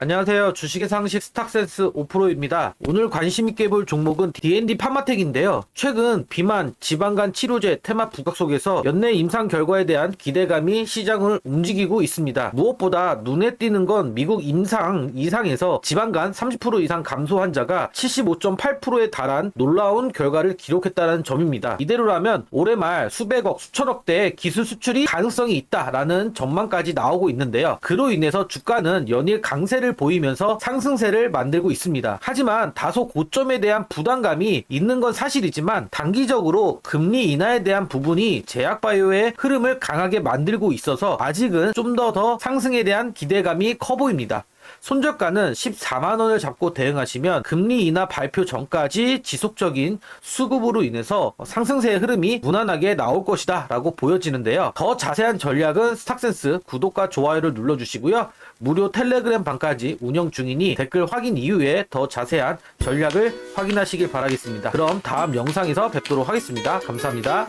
안녕하세요. 주식의 상식 스탁센스 5%입니다. 오늘 관심 있게 볼 종목은 D&D 파마텍인데요. 최근 비만, 지방간 치료제, 테마 부각 속에서 연내 임상 결과에 대한 기대감이 시장을 움직이고 있습니다. 무엇보다 눈에 띄는 건 미국 임상 이상에서 지방간 30% 이상 감소 환자가 75.8%에 달한 놀라운 결과를 기록했다는 점입니다. 이대로라면 올해 말 수백억, 수천억 대의 기술 수출이 가능성이 있다라는 전망까지 나오고 있는데요. 그로 인해서 주가는 연일 강세를 보이면서 상승세를 만들고 있습니다. 하지만 다소 고점에 대한 부담감이 있는 건 사실이지만 단기적으로 금리 인하에 대한 부분이 제약바이오의 흐름을 강하게 만들고 있어서 아직은 좀 더더 상승에 대한 기대감이 커 보입니다. 손절가는 14만 원을 잡고 대응하시면 금리 인하 발표 전까지 지속적인 수급으로 인해서 상승세의 흐름이 무난하게 나올 것이다 라고 보여지는데요. 더 자세한 전략은 스탁센스 구독과 좋아요를 눌러주시고요. 무료 텔레그램 방까지 운영 중이니 댓글 확인 이후에 더 자세한 전략을 확인하시길 바라겠습니다. 그럼 다음 영상에서 뵙도록 하겠습니다. 감사합니다.